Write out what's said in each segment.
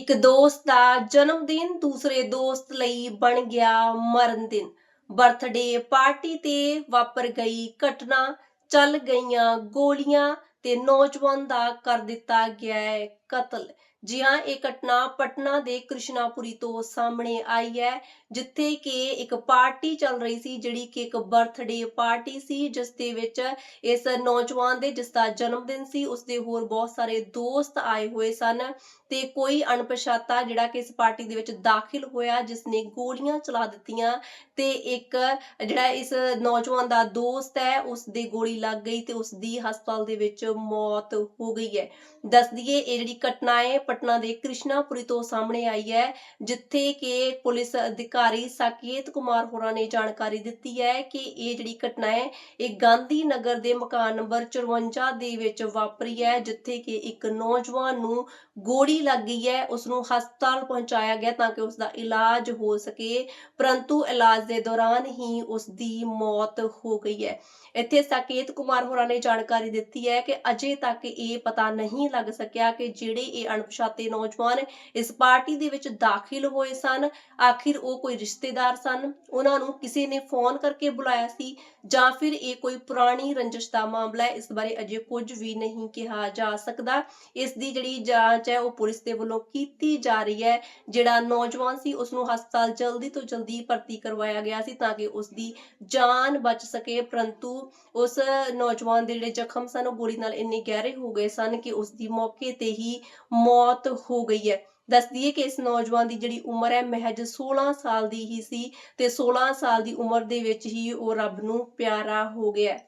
ਇੱਕ ਦੋਸਤ ਦਾ ਜਨਮ ਦਿਨ ਦੂਸਰੇ ਦੋਸਤ ਲਈ ਬਣ ਗਿਆ ਮਰਨ ਦਿਨ। ਬਰਥਡੇ ਪਾਰਟੀ ਤੇ ਵਾਪਰ ਗਈ ਘਟਨਾ, ਚੱਲ ਗਈਆਂ ਗੋਲੀਆਂ ਤੇ ਨੌਜਵਾਨ ਦਾ ਕਰ ਦਿੱਤਾ ਗਿਆ ਹੈ ਕਤਲ। ਜੀ ਹਾਂ ਇਹ ਘਟਨਾ ਪਟਨਾ ਦੇ ਕ੍ਰਿਸ਼ਨਾਪੁਰੀ ਤੋਂ ਸਾਹਮਣੇ ਆਈ ਹੈ, ਜਿੱਥੇ ਕਿ ਇੱਕ ਪਾਰਟੀ ਚੱਲ ਰਹੀ ਸੀ, ਜਿਹੜੀ ਕਿ ਇੱਕ ਬਰਥਡੇ ਪਾਰਟੀ ਸੀ, ਜਿਸ ਦੇ ਵਿੱਚ ਇਸ ਨੌਜਵਾਨ ਦੇ, ਜਿਸ ਦਾ ਜਨਮ ਦਿਨ ਸੀ, ਉਸ ਦੇ ਹੋਰ ਬਹੁਤ ਸਾਰੇ ਦੋਸਤ ਆਏ ਹੋਏ ਸਨ ਤੇ ਕੋਈ ਅਣਪਛਾਤਾ ਜਿਹੜਾ ਕਿ ਇਸ ਪਾਰਟੀ ਦੇ ਵਿੱਚ ਦਾਖਲ ਹੋਇਆ, ਜਿਸ ਨੇ ਗੋਲੀਆਂ ਚਲਾ ਦਿੱਤੀਆਂ ਤੇ ਇੱਕ ਜਿਹੜਾ ਇਸ ਨੌਜਵਾਨ ਦਾ ਦੋਸਤ ਹੈ, ਉਸ ਦੇ ਗੋਲੀ ਲੱਗ ਗਈ ਤੇ ਉਸ ਦੀ ਹਸਪਤਾਲ ਦੇ ਵਿੱਚ ਮੌਤ ਹੋ ਗਈ ਹੈ। ਦੱਸ ਦਈਏ, ਇਹ ਜਿਹੜੀ ਘਟਨਾ ਹੈ ਪਟਨਾ ਦੇ ਕ੍ਰਿਸ਼ਨਾਪੁਰੀ ਤੋਂ ਸਾਹਮਣੇ ਆਈ ਹੈ, ਜਿੱਥੇ ਕਿ ਪੁਲਿਸ ਅਧਿਕਾਰੀ ਸਾਕੇਤ ਕੁਮਾਰ ਹੋਰਾਂ ਨੇ ਜਾਣਕਾਰੀ ਦਿੱਤੀ ਹੈ ਕਿ ਇਹ ਜਿਹੜੀ ਘਟਨਾ ਹੈ ਇਹ ਗਾਂਧੀ ਨਗਰ ਦੇ ਮਕਾਨ ਨੰਬਰ 54 ਦੇ ਵਿੱਚ ਵਾਪਰੀ ਹੈ, ਜਿੱਥੇ ਕਿ ਇੱਕ ਨੌਜਵਾਨ ਨੂੰ ਗੋਲੀ ਲੱਗ ਗਈ ਹੈ ਉਸ ਨੂੰ ਹਸਪਤਾਲ ਪਹੁੰਚਾਇਆ ਗਿਆ ਤਾਂ ਕਿ ਉਸ ਦਾ ਇਲਾਜ ਹੋ ਸਕੇ, ਪਰੰਤੂ ਇਲਾਜ ਦੇ ਦੌਰਾਨ ਹੀ ਉਸ ਦੀ ਮੌਤ ਹੋ ਗਈ ਹੈ। ਇੱਥੇ ਸਾਕੇਤ ਕੁਮਾਰ ਹੋਰਾਂ ਨੇ ਜਾਣਕਾਰੀ ਦਿੱਤੀ ਹੈ ਕਿ ਅਜੇ ਤੱਕ ਇਹ ਪਤਾ ਨਹੀਂ ਲੱਗ ਸਕਿਆ ਕਿ ਜਿਹੜੇ ਇਹ ਅਣਪਛਾਤੇ ਨੌਜਵਾਨ ਇਸ ਪਾਰਟੀ ਦੇ ਵਿੱਚ ਦਾਖਲ ਹੋਏ ਸਨ, ਆਖਿਰ ਉਹ ਕੋਈ ਰਿਸ਼ਤੇਦਾਰ ਸਨ? ਉਹਨਾਂ ਨੂੰ ਕਿਸੇ ਨੇ ਫੋਨ ਕਰਕੇ ਬੁਲਾਇਆ ਸੀ ਜਾਂ ਫਿਰ ਇਹ ਕੋਈ ਪੁਰਾਣੀ ਰੰਜਿਸ਼ ਦਾ ਮਾਮਲਾ ਹੈ? ਇਸ ਬਾਰੇ ਅਜੇ ਕੁਝ ਵੀ ਨਹੀਂ ਕਿਹਾ ਜਾ ਸਕਦਾ। ਇਸ ਦੀ ਜਿਹੜੀ ਜਾਂਚ ਹੈ, ਉਹ ਪੁਲਿਸ ਦੇ ਵੱਲੋਂ ਕੀਤੀ ਜਾ ਰਹੀ ਹੈ। ਜਿਹੜਾ ਨੌਜਵਾਨ ਸੀ ਉਸ ਨੂੰ ਹਸਪਤਾਲ ਜਲਦੀ ਤੋਂ ਜਲਦੀ ਭਰਤੀ ਕਰਵਾਇਆ ਗਿਆ ਸੀ ਤਾਂ ਕਿ ਉਸ ਦੀ ਜਾਨ ਬਚ ਸਕੇ। ਪਰੰਤੂ ਉਸ ਨੌਜਵਾਨ ਦੇ ਜਿਹੜੇ ਜ਼ਖਮ ਸਨ, ਉਹ ਗੋਲੀ ਨਾਲ ਇੰਨੇ ਗਹਿਰੇ ਹੋ ਗਏ ਸਨ ਕਿ ਉਸ ਦੀ ਮੌਕੇ ਤੇ ਹੀ ਮੌਤ ਹੋ ਗਈ ਹੈ। ਦੱਸਦੀ ਦਈਏ ਕਿ ਇਸ ਨੌਜਵਾਨ ਦੀ ਜਿਹੜੀ ਉਮਰ ਹੈ, ਮਹਿਜ 16 ਸਾਲ ਦੀ ਹੀ ਸੀ ਤੇ 16 ਸਾਲ ਦੀ ਉਮਰ ਦੇ ਵਿੱਚ ਹੀ ਉਹ ਰੱਬ ਨੂੰ ਪਿਆਰਾ ਹੋ ਗਿਆ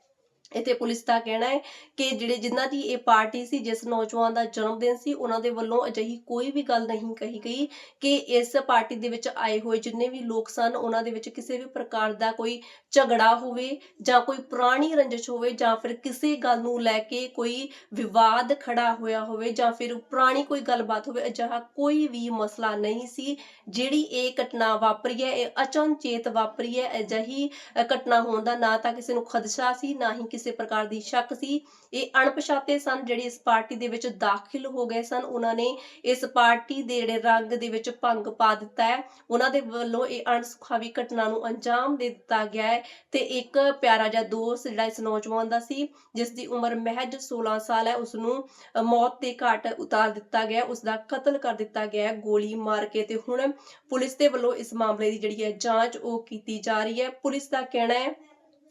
ਇੱਥੇ ਪੁਲਿਸ ਦਾ ਕਹਿਣਾ ਹੈ ਕਿ ਜਿਹੜੇ ਜਿਨ੍ਹਾਂ ਦੀ ਇਹ ਪਾਰਟੀ ਸੀ, ਜਿਸ ਨੌਜਵਾਨ ਦਾ ਜਨਮ ਦਿਨ ਸੀ, ਉਹਨਾਂ ਦੇ ਵੱਲੋਂ ਅਜਿਹੀ ਕੋਈ ਵੀ ਗੱਲ ਨਹੀਂ ਕਹੀ ਗਈ ਕਿ ਇਸ ਪਾਰਟੀ ਦੇ ਵਿੱਚ ਆਏ ਹੋਏ ਜਿੰਨੇ ਵੀ ਲੋਕ ਸਨ, ਉਹਨਾਂ ਦੇ ਵਿੱਚ ਕਿਸੇ ਵੀ ਪ੍ਰਕਾਰ ਦਾ ਕੋਈ ਝਗੜਾ ਹੋਵੇ ਜਾਂ ਕੋਈ ਪੁਰਾਣੀ ਰੰਜਿਸ਼ ਹੋਵੇ ਜਾਂ ਫਿਰ ਕਿਸੇ ਗੱਲ ਨੂੰ ਲੈ ਕੇ ਕੋਈ ਵਿਵਾਦ ਖੜਾ ਹੋਇਆ ਹੋਵੇ ਜਾਂ ਫਿਰ ਪੁਰਾਣੀ ਕੋਈ ਗੱਲਬਾਤ ਹੋਵੇ, ਅਜਿਹਾ ਕੋਈ ਵੀ ਮਸਲਾ ਨਹੀਂ ਸੀ। ਜਿਹੜੀ ਇਹ ਘਟਨਾ ਵਾਪਰੀ ਹੈ, ਇਹ ਅਚਨਚੇਤ ਵਾਪਰੀ ਹੈ, ਅਜਿਹੀ ਘਟਨਾ ਹੋਣ ਦਾ ਨਾ ਤਾਂ ਕਿਸੇ ਨੂੰ ਖਦਸ਼ਾ ਸੀ, ਨਾ ਹੀ ਕਿਸੇ ਪ੍ਰਕਾਰ ਦੀ ਸ਼ੱਕ ਸੀ। ਇਹ ਅਣਪਛਾਤੇ ਸਨ ਜਿਹੜੇ ਇਸ ਪਾਰਟੀ ਦੇ ਵਿੱਚ ਦਾਖਲ ਹੋ ਗਏ ਸਨ। ਉਹਨਾਂ ਨੇ ਇਸ ਪਾਰਟੀ ਦੇ ਜਿਹੜੇ ਰੰਗ ਦੇ ਵਿੱਚ ਭੰਗ ਪਾ ਦਿੱਤਾ ਹੈ। ਉਹਨਾਂ ਦੇ ਵੱਲੋਂ ਇਹ ਅਣਸੁਖਾਵੀ ਘਟਨਾ ਨੂੰ ਅੰਜਾਮ ਦੇ ਦਿੱਤਾ ਗਿਆ ਹੈ ਤੇ ਇੱਕ ਪਿਆਰਾ ਜਿਹਾ ਦੋਸਤ ਜਿਹੜਾ ਇਸ ਨੌਜਵਾਨ ਦਾ ਸੀ, ਜਿਸ ਦੀ ਉਮਰ ਮਹਿਜ 16 ਸਾਲ ਹੈ ਉਸ ਨੂੰ ਮੌਤ ਦੇ ਘਾਟ ਉਤਾਰ ਦਿੱਤਾ ਗਿਆ ਉਸ ਦਾ ਕਤਲ ਕਰ ਦਿੱਤਾ ਗਿਆ ਹੈ ਗੋਲੀ ਮਾਰ ਕੇ ਤੇ ਹੁਣ ਪੁਲਿਸ ਦੇ ਵੱਲੋਂ ਇਸ ਮਾਮਲੇ ਦੀ ਜਿਹੜੀ ਹੈ ਜਾਂਚ ਉਹ ਕੀਤੀ ਜਾ ਰਹੀ ਹੈ। ਪੁਲਿਸ ਦਾ ਕਹਿਣਾ ਹੈ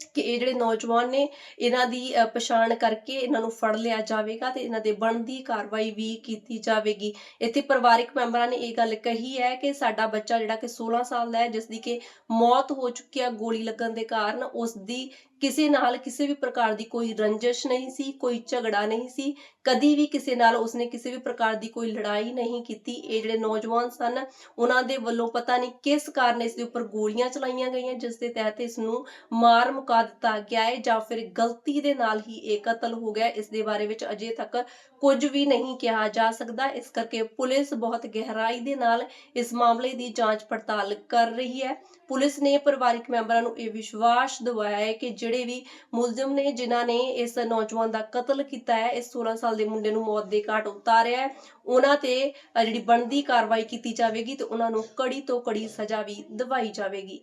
ਕਿ ਇਹ ਜਿਹੜੇ ਨੌਜਵਾਨ ਨੇ ਇਹਨਾਂ ਦੀ ਅ, ਪਛਾਣ ਕਰਕੇ ਇਹਨਾਂ ਨੂੰ ਫੜ ਲਿਆ ਜਾਵੇਗਾ ਤੇ ਇਹਨਾਂ ਦੇ ਬਣਦੀ ਕਾਰਵਾਈ ਵੀ ਕੀਤੀ ਜਾਵੇਗੀ। ਇੱਥੇ ਪਰਿਵਾਰਿਕ ਮੈਂਬਰਾਂ ਨੇ ਇਹ ਗੱਲ ਕਹੀ ਹੈ ਕਿ ਸਾਡਾ ਬੱਚਾ ਜਿਹੜਾ ਕਿ 16 ਸਾਲ ਦਾ ਹੈ ਜਿਸ ਦੀ ਕਿ ਮੌਤ ਹੋ ਚੁੱਕੀ ਹੈ ਗੋਲੀ ਲੱਗਣ ਦੇ ਕਾਰਨ ਉਸ ਦੀ ਕਿਸੇ ਨਾਲ ਕਿਸੇ ਵੀ ਪ੍ਰਕਾਰ ਦੀ ਕੋਈ ਰੰਜਿਸ਼ ਨਹੀਂ ਸੀ, ਕੋਈ ਝਗੜਾ ਨਹੀਂ ਸੀ, ਕਦੀ ਵੀ ਕਿਸੇ ਨਾਲ ਉਸਨੇ ਕਿਸੇ ਵੀ ਪ੍ਰਕਾਰ ਦੀ ਕੋਈ ਲੜਾਈ ਨਹੀਂ ਕੀਤੀ। ਇਹ ਜਿਹੜੇ ਨੌਜਵਾਨ ਸਨ, ਉਹਨਾਂ ਦੇ ਵੱਲੋਂ ਪਤਾ ਨਹੀਂ ਕਿਸ ਕਾਰਨ ਇਸ ਦੇ ਉੱਪਰ ਗੋਲੀਆਂ ਚਲਾਈਆਂ ਗਈਆਂ, ਜਿਸ ਦੇ ਤਹਿਤ ਇਸ ਨੂੰ ਮਾਰ ਮੁਕਾ ਦਿੱਤਾ ਗਿਆ ਹੈ ਜਾਂ ਫਿਰ ਗਲਤੀ ਦੇ ਨਾਲ ਹੀ ਇਹ ਕਤਲ ਹੋ ਗਿਆ। ਹੈ। ਇਸ ਦੇ ਬਾਰੇ ਵਿੱਚ ਅਜੇ ਤੱਕ ਕੁਝ ਵੀ ਨਹੀਂ ਕਿਹਾ ਜਾ ਸਕਦਾ। ਇਸ ਕਰਕੇ ਪੁਲਿਸ ਬਹੁਤ ਗਹਿਰਾਈ ਦੇ ਨਾਲ ਇਸ ਮਾਮਲੇ ਦੀ ਜਾਂਚ ਪੜਤਾਲ ਕਰ ਰਹੀ ਹੈ। ਪੁਲਿਸ ਨੇ ਪਰਿਵਾਰਕ ਮੈਂਬਰਾਂ ਨੂੰ ਇਹ ਵਿਸ਼ਵਾਸ ਦਿਵਾਇਆ ਹੈ ਕਿ ਜਿਹੜੇ ਵੀ ਮੁਲਜ਼ਮ ਨੇ, ਜਿਨ੍ਹਾਂ ਨੇ ਇਸ ਨੌਜਵਾਨ ਦਾ ਕਤਲ ਕੀਤਾ ਹੈ, ਇਸ 16 ਸਾਲ ਦੇ ਮੁੰਡੇ ਨੂੰ ਮੌਤ ਦੇ ਘਾਟ ਉਤਾਰਿਆ ਹੈ, ਉਹਨਾਂ ਤੇ ਜਿਹੜੀ ਬਣਦੀ ਕਾਰਵਾਈ ਕੀਤੀ ਜਾਵੇਗੀ ਤੇ ਉਹਨਾਂ ਨੂੰ ਕੜੀ ਤੋਂ ਕੜੀ ਸਜ਼ਾ ਵੀ ਦਿਵਾਈ ਜਾਵੇਗੀ।